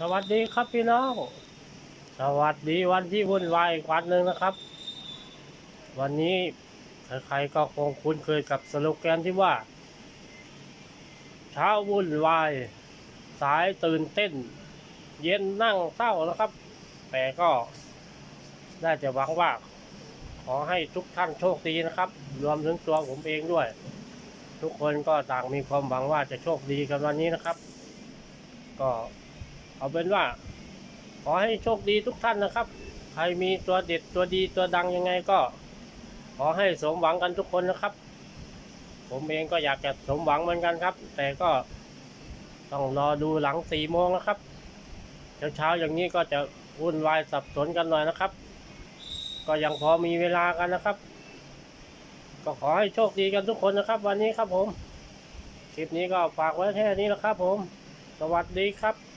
สวัสดีครับพี่น้อง สวัสดีวันที่วุ่นวายอีกวันหนึ่งนะครับ วันนี้ใครๆก็คงคุ้นเคยกับสโลแกนที่ว่า เช้าวุ่นวาย สายตื่นเต้น เย็นนั่งเศร้านะครับ แต่ก็ได้แต่หวังว่า ขอให้ทุกท่านโชคดีนะครับ รวมถึงตัวผมเองด้วย ทุกคนก็ต่างมีความหวังว่าจะโชคดีกันวันนี้นะครับ ก็ เอาเป็นว่า ขอให้โชคดีทุกท่านนะครับ ใครมีตัวเด็ดตัวดีตัวดังยังไงก็ ขอให้สมหวังกันทุกคนนะครับ ผมเองก็อยากจะสมหวังเหมือนกันครับ แต่ก็ต้องรอดูหลังสี่โมงนะครับเช้าๆอย่างนี้ก็จะวุ่นวายสับสนกันหน่อยนะครับ ก็ยังพอมีเวลากันนะครับ ก็ขอให้โชคดีกันทุกคนนะครับ วันนี้ครับผม คลิปนี้ก็ฝากไว้แค่นี้แหละครับผม สวัสดีครับ